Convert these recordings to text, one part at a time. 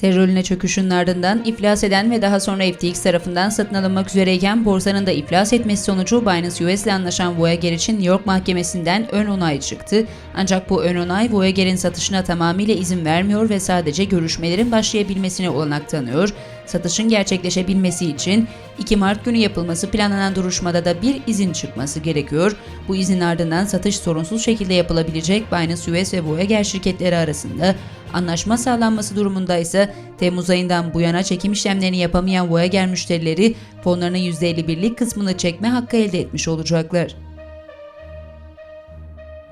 Terörüne çöküşün ardından iflas eden ve daha sonra FTX tarafından satın alınmak üzereyken borsanın da iflas etmesi sonucu Binance US ile anlaşan Voyager için New York mahkemesinden ön onay çıktı. Ancak bu ön onay Voyager'in satışına tamamıyla izin vermiyor ve sadece görüşmelerin başlayabilmesine olanak tanıyor. Satışın gerçekleşebilmesi için 2 Mart günü yapılması planlanan duruşmada da bir izin çıkması gerekiyor. Bu izin ardından satış sorunsuz şekilde yapılabilecek Binance US ve Voyager şirketleri arasında Anlaşma sağlanması durumunda ise Temmuz ayından bu yana çekim işlemlerini yapamayan Voyager müşterileri fonlarının %51'lik kısmını çekme hakkı elde etmiş olacaklar.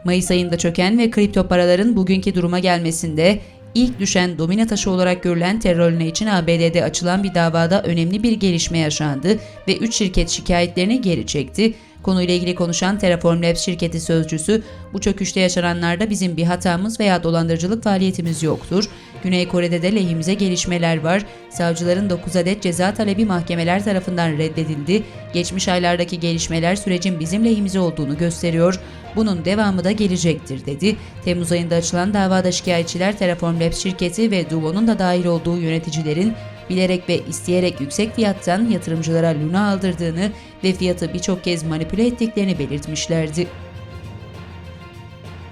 Mayıs ayında çöken ve kripto paraların bugünkü duruma gelmesinde ilk düşen domino taşı olarak görülen terörüne için ABD'de açılan bir davada önemli bir gelişme yaşandı ve 3 şirket şikayetlerini geri çekti. Konuyla ilgili konuşan Terraform Labs şirketi sözcüsü, bu çöküşte yaşananlarda bizim bir hatamız veya dolandırıcılık faaliyetimiz yoktur. Güney Kore'de de lehimize gelişmeler var. Savcıların 9 adet ceza talebi mahkemeler tarafından reddedildi. Geçmiş aylardaki gelişmeler sürecin bizim lehimize olduğunu gösteriyor. Bunun devamı da gelecektir dedi. Temmuz ayında açılan davada şikayetçiler Terraform Labs şirketi ve Duvo'nun da dahil olduğu yöneticilerin bilerek ve isteyerek yüksek fiyattan yatırımcılara Luna aldırdığını ve fiyatı birçok kez manipüle ettiklerini belirtmişlerdi.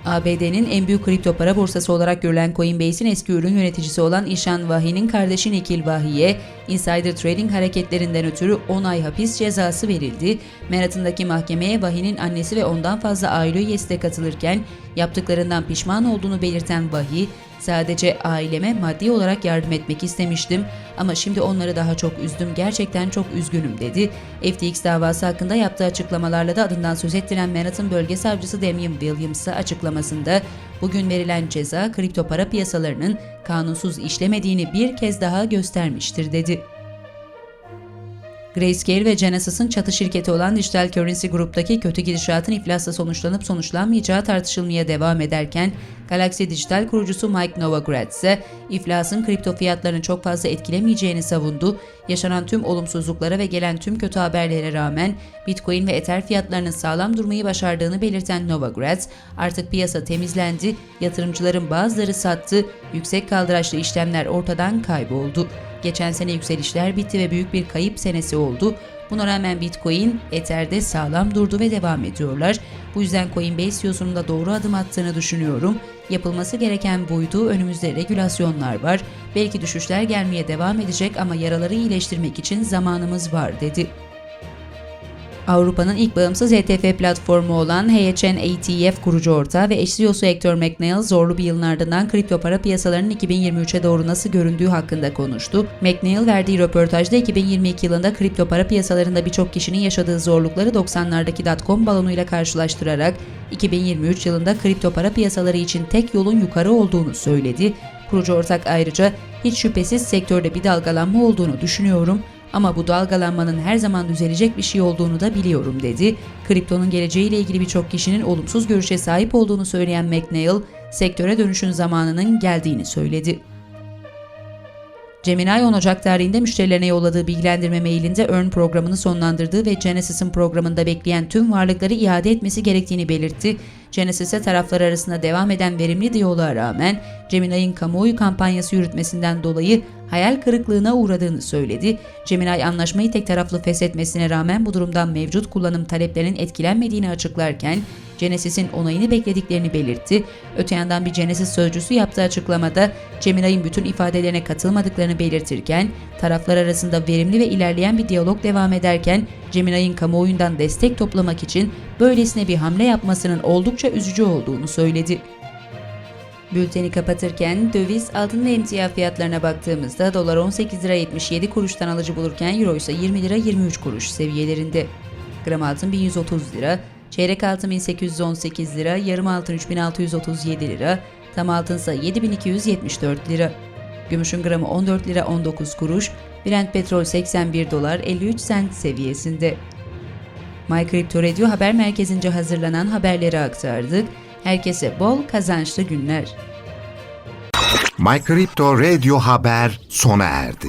ABD'nin en büyük kripto para borsası olarak görülen Coinbase'in eski ürün yöneticisi olan İşan Vahi'nin kardeşi Nikil Vahi'ye insider trading hareketlerinden ötürü 10 ay hapis cezası verildi. Manhattan'daki mahkemeye Vahi'nin annesi ve ondan fazla aile üyesi de katılırken yaptıklarından pişman olduğunu belirten Vahi, Sadece aileme maddi olarak yardım etmek istemiştim ama şimdi onları daha çok üzdüm. Gerçekten çok üzgünüm dedi. FTX davası hakkında yaptığı açıklamalarla da adından söz ettiren Manhattan Bölge Savcısı Damian Williams'a açıklamasında bugün verilen ceza kripto para piyasalarının kanunsuz işlemediğini bir kez daha göstermiştir dedi. Grayscale ve Genesis'in çatı şirketi olan Digital Currency Group'taki kötü gidişatın iflasla sonuçlanıp sonuçlanmayacağı tartışılmaya devam ederken, Galaxy Digital kurucusu Mike Novogratz ise iflasın kripto fiyatlarını çok fazla etkilemeyeceğini savundu. Yaşanan tüm olumsuzluklara ve gelen tüm kötü haberlere rağmen Bitcoin ve Ether fiyatlarının sağlam durmayı başardığını belirten Novogratz, artık piyasa temizlendi, yatırımcıların bazıları sattı, yüksek kaldıraçlı işlemler ortadan kayboldu. Geçen sene yükselişler bitti ve büyük bir kayıp senesi oldu. Buna rağmen Bitcoin, Ether'de sağlam durdu ve devam ediyorlar. Bu yüzden Coinbase CEO'sunun da doğru adım attığını düşünüyorum. Yapılması gereken buydu. Önümüzde regülasyonlar var. Belki düşüşler gelmeye devam edecek ama yaraları iyileştirmek için zamanımız var dedi. Avrupa'nın ilk bağımsız ETF platformu olan HHN ATF kurucu ortağı ve eş CEO'su Hector McNeil zorlu bir yılın ardından kripto para piyasalarının 2023'e doğru nasıl göründüğü hakkında konuştu. McNeil verdiği röportajda 2022 yılında kripto para piyasalarında birçok kişinin yaşadığı zorlukları 90'lardaki dotcom balonuyla karşılaştırarak 2023 yılında kripto para piyasaları için tek yolun yukarı olduğunu söyledi. Kurucu ortak ayrıca hiç şüphesiz sektörde bir dalgalanma olduğunu düşünüyorum ama bu dalgalanmanın her zaman düzelecek bir şey olduğunu da biliyorum dedi. Kriptonun geleceğiyle ilgili birçok kişinin olumsuz görüşe sahip olduğunu söyleyen McNeil, sektöre dönüşün zamanının geldiğini söyledi. Gemini 10 Ocak tarihinde müşterilerine yolladığı bilgilendirme mailinde Earn programını sonlandırdığı ve Genesis'in programında bekleyen tüm varlıkları iade etmesi gerektiğini belirtti. Genesis'e taraflar arasında devam eden verimli diyaloğa rağmen Gemini'nin kamuoyu kampanyası yürütmesinden dolayı hayal kırıklığına uğradığını söyledi. Gemini anlaşmayı tek taraflı feshetmesine rağmen bu durumdan mevcut kullanım taleplerinin etkilenmediğini açıklarken Genesis'in onayını beklediklerini belirtti. Öte yandan bir Genesis sözcüsü yaptığı açıklamada Gemini'nin bütün ifadelerine katılmadıklarını belirtirken taraflar arasında verimli ve ilerleyen bir diyalog devam ederken Gemini'nin kamuoyundan destek toplamak için böylesine bir hamle yapmasının oldukça üzücü olduğunu söyledi. Bülteni kapatırken döviz, altın ve emtia fiyatlarına baktığımızda dolar 18 lira 77 kuruştan alıcı bulurken euro ise 20 lira 23 kuruş seviyelerinde. Gram altın 1130 lira, çeyrek altın 1818 lira, yarım altın 3637 lira, tam altın ise 7274 lira. Gümüşün gramı 14 lira 19 kuruş, Brent petrol 81 dolar 53 sent seviyesinde. My Crypto Radio haber merkezince hazırlanan haberleri aktardık. Herkese bol kazançlı günler. My Crypto Radio Haber sona erdi.